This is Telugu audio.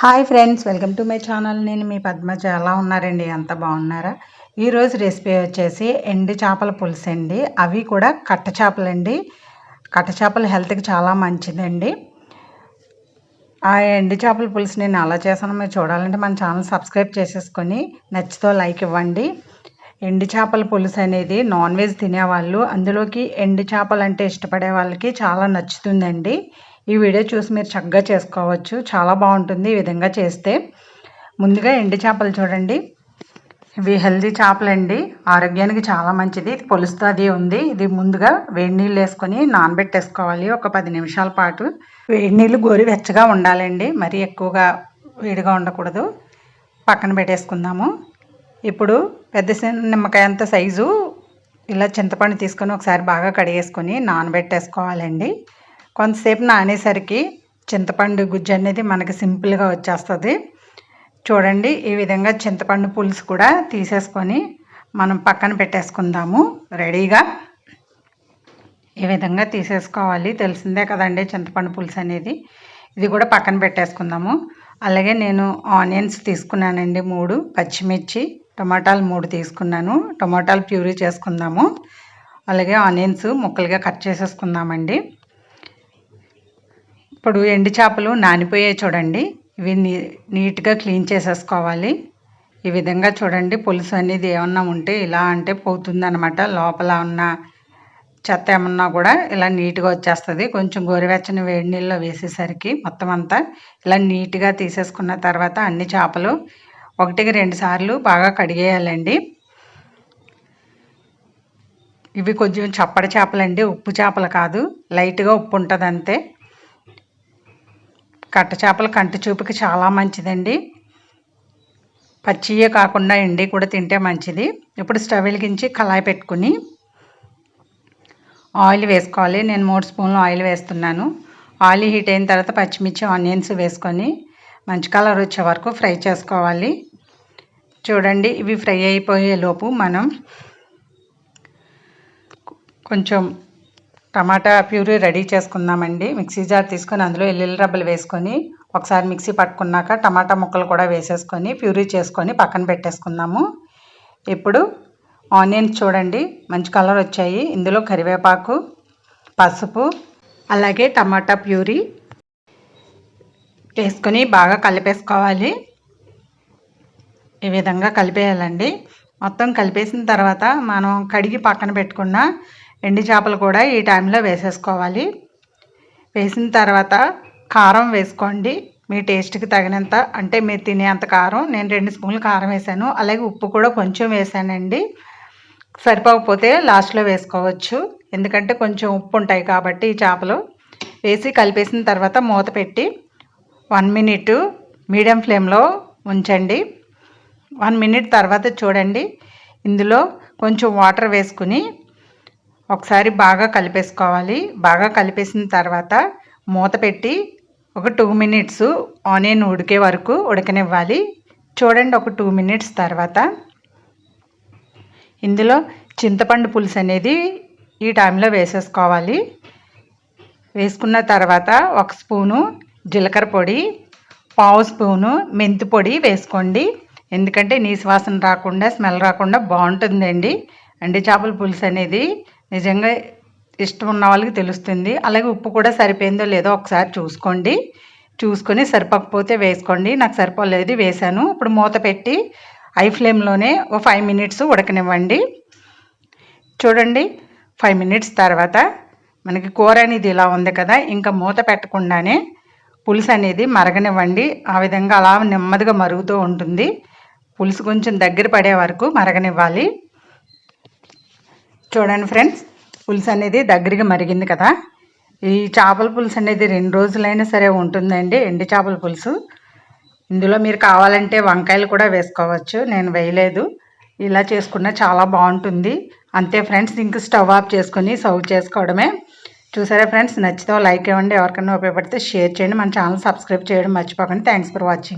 Hi friends welcome to my channel. నేను మీ పద్మజ. ఎలా ఉన్నారండి? ఎంత బాగున్నారా? ఈరోజు రెసిపీ వచ్చేసి ఎండు చేపల పులుసు అండి. అవి కూడా కట్ట చేపలండి కట్ట చేపలు హెల్త్కి చాలా మంచిదండి. ఆ ఎండు చేపల పులుసు నేను అలా చేసాను మీరు చూడాలంటే మన ఛానల్ సబ్స్క్రైబ్ చేసేసుకొని నచ్చితో లైక్ ఇవ్వండి. ఎండు చేపల పులుసు అనేది నాన్ వెజ్ తినేవాళ్ళు అందులోకి ఎండు చేపలు అంటే ఇష్టపడే వాళ్ళకి చాలా నచ్చుతుందండి. ఈ వీడియో చూసి మీరు చక్కగా చేసుకోవచ్చు. చాలా బాగుంటుంది ఈ విధంగా చేస్తే. ముందుగా ఎండి చేపలు చూడండి. ఇవి హెల్దీ చేపలండి. ఆరోగ్యానికి చాలా మంచిది. పొలుస్తూ అది ఉంది. ఇది ముందుగా వేడి నీళ్ళు వేసుకొని నానబెట్టేసుకోవాలి. ఒక పది నిమిషాల పాటు వేడి నీళ్ళు గోరు వెచ్చగా ఉండాలండి. మరీ ఎక్కువగా వేడిగా ఉండకూడదు. పక్కన పెట్టేసుకుందాము. ఇప్పుడు పెద్ద నిమ్మకాయ అంత సైజు ఇలా చింతపండు తీసుకొని ఒకసారి బాగా కడిగేసుకొని నానబెట్టేసుకోవాలండి. కొంతసేపు నానేసరికి చింతపండు గుజ్జు అనేది మనకి సింపుల్గా వచ్చేస్తుంది. చూడండి ఈ విధంగా చింతపండు పులుసు కూడా తీసేసుకొని మనం పక్కన పెట్టేసుకుందాము. రెడీగా? ఈ విధంగా తీసేసుకోవాలి. తెలిసిందే కదండి చింతపండు పులుసు అనేది. ఇది కూడా పక్కన పెట్టేసుకుందాము. అలాగే నేను ఆనియన్స్ తీసుకున్నానండి మూడు పచ్చిమిర్చి టమాటాలు మూడు తీసుకున్నాను. టమాటాలు ప్యూరీ చేసుకుందాము. అలాగే ఆనియన్స్ ముక్కలుగా కట్ చేసేసుకుందామండి. ఇప్పుడు ఎండు చేపలు నానిపోయాయి చూడండి. ఇవి నీ నీట్గా క్లీన్ చేసేసుకోవాలి. ఈ విధంగా చూడండి పులుసు అనేది ఏమన్నా ఉంటే ఇలా అంటే పోతుందనమాట లోపల ఉన్న చెత్త ఏమన్నా కూడా ఇలా నీట్గా వచ్చేస్తుంది. కొంచెం గోరువెచ్చని వేడి నీళ్ళలో వేసేసరికి మొత్తం అంతా ఇలా నీట్గా తీసేసుకున్న తర్వాత అన్ని చేపలు ఒకటికి రెండు సార్లు బాగా కడిగేయాలండి. ఇవి కొంచెం చప్పడి చేపలండి. ఉప్పు చేపలు కాదు. లైట్గా ఉప్పు ఉంటుంది అంతే కట్ట చేపలు కంటి చూపుకి చాలా మంచిదండి. పచ్చియే కాకుండా ఎండి కూడా తింటే మంచిది. ఇప్పుడు స్టవ్ వెలిగించి కళాయి పెట్టుకుని ఆయిల్ వేసుకోవాలి. నేను మూడు స్పూన్లు ఆయిల్ వేస్తున్నాను. ఆయిల్ హీట్ అయిన తర్వాత పచ్చిమిర్చి ఆనియన్స్ వేసుకొని మంచి కలర్ వచ్చే వరకు ఫ్రై చేసుకోవాలి. చూడండి ఇవి ఫ్రై అయిపోయే లోపు మనం కొంచెం టమాటా ప్యూరీ రెడీ చేసుకుందామండి. మిక్సీ జార్ తీసుకొని అందులో ఎల్లుల్లి రబ్బలు వేసుకొని ఒకసారి మిక్సీ పట్టుకున్నాక టమాటా ముక్కలు కూడా వేసేసుకొని ప్యూరీ చేసుకొని పక్కన పెట్టేసుకుందాము. ఇప్పుడు ఆనియన్స్ చూడండి మంచి కలర్ వచ్చాయి. ఇందులో కరివేపాకు పసుపు అలాగే టమాటా ప్యూరీ వేసుకొని బాగా కలిపేసుకోవాలి. ఈ విధంగా కలిపేయాలండి. మొత్తం కలిపేసిన తర్వాత మనం కడిగి పక్కన పెట్టుకున్న ఎండి చేపలు కూడా ఈ టైంలో వేసేసుకోవాలి. వేసిన తర్వాత కారం వేసుకోండి. మీ టేస్ట్కి తగినంత అంటే మీరు తినేంత కారం. నేను రెండు స్పూన్లు కారం వేసాను. అలాగే ఉప్పు కూడా కొంచెం వేసానండి. సరిపోకపోతే లాస్ట్లో వేసుకోవచ్చు. ఎందుకంటే కొంచెం ఉప్పు ఉంటాయి కాబట్టి ఈ చేపలు. వేసి కలిపేసిన తర్వాత మూత పెట్టి వన్ మినిట్ మీడియం ఫ్లేమ్లో ఉంచండి. వన్ మినిట్ తర్వాత చూడండి. ఇందులో కొంచెం వాటర్ వేసుకుని ఒకసారి బాగా కలిపేసుకోవాలి. బాగా కలిపేసిన తర్వాత మూత పెట్టి ఒక టూ మినిట్స్ ఆనియన్ ఉడికే వరకు ఉడకనివ్వాలి. చూడండి ఒక టూ మినిట్స్ తర్వాత. ఇందులో చింతపండు పులుసు అనేది ఈ టైంలో వేసేసుకోవాలి. వేసుకున్న తర్వాత ఒక స్పూను జీలకర్ర పొడి పావు స్పూను మెంతి పొడి వేసుకోండి. ఎందుకంటే నీసు వాసన రాకుండా స్మెల్ రాకుండా బాగుంటుందండి. అండి చేపల పులుసు అనేది నిజంగా ఇష్టం ఉన్న వాళ్ళకి తెలుస్తుంది. అలాగే ఉప్పు కూడా సరిపోయిందో లేదో ఒకసారి చూసుకోండి. చూసుకొని సరిపోకపోతే వేసుకోండి. నాకు సరిపోలేదు వేసాను ఇప్పుడు మూత పెట్టి ఐ ఫ్లేమ్లోనే ఓ ఫైవ్ మినిట్స్ ఉడకనివ్వండి. చూడండి ఫైవ్ మినిట్స్ తర్వాత మనకి కూర అనేది ఇలా ఉంది కదా ఇంకా మూత పెట్టకుండానే పులుసు అనేది మరగనివ్వండి. ఆ విధంగా అలా నెమ్మదిగా మరుగుతూ ఉంటుంది. పులుసు కొంచెం దగ్గర పడే వరకు మరగనివ్వాలి. చూడండి ఫ్రెండ్స్ పులుసు అనేది దగ్గరగా మరిగింది కదా. ఈ చేపల పులుసు అనేది రెండు రోజులైనా సరే ఉంటుందండి ఎండి చేపల పులుసు. ఇందులో మీరు కావాలంటే వంకాయలు కూడా వేసుకోవచ్చు నేను వేయలేదు. ఇలా చేసుకున్న చాలా బాగుంటుంది. అంతే ఫ్రెండ్స్ ఇంక స్టవ్ ఆఫ్ చేసుకొని సర్వ్ చేసుకోవడమే. చూసారా ఫ్రెండ్స్ నచ్చితే లైక్ ఇవ్వండి. ఎవరికైనా ఉపయోగపడితే షేర్ చేయండి. మన ఛానల్ సబ్స్క్రైబ్ చేయడం మర్చిపోకండి. Thanks for watching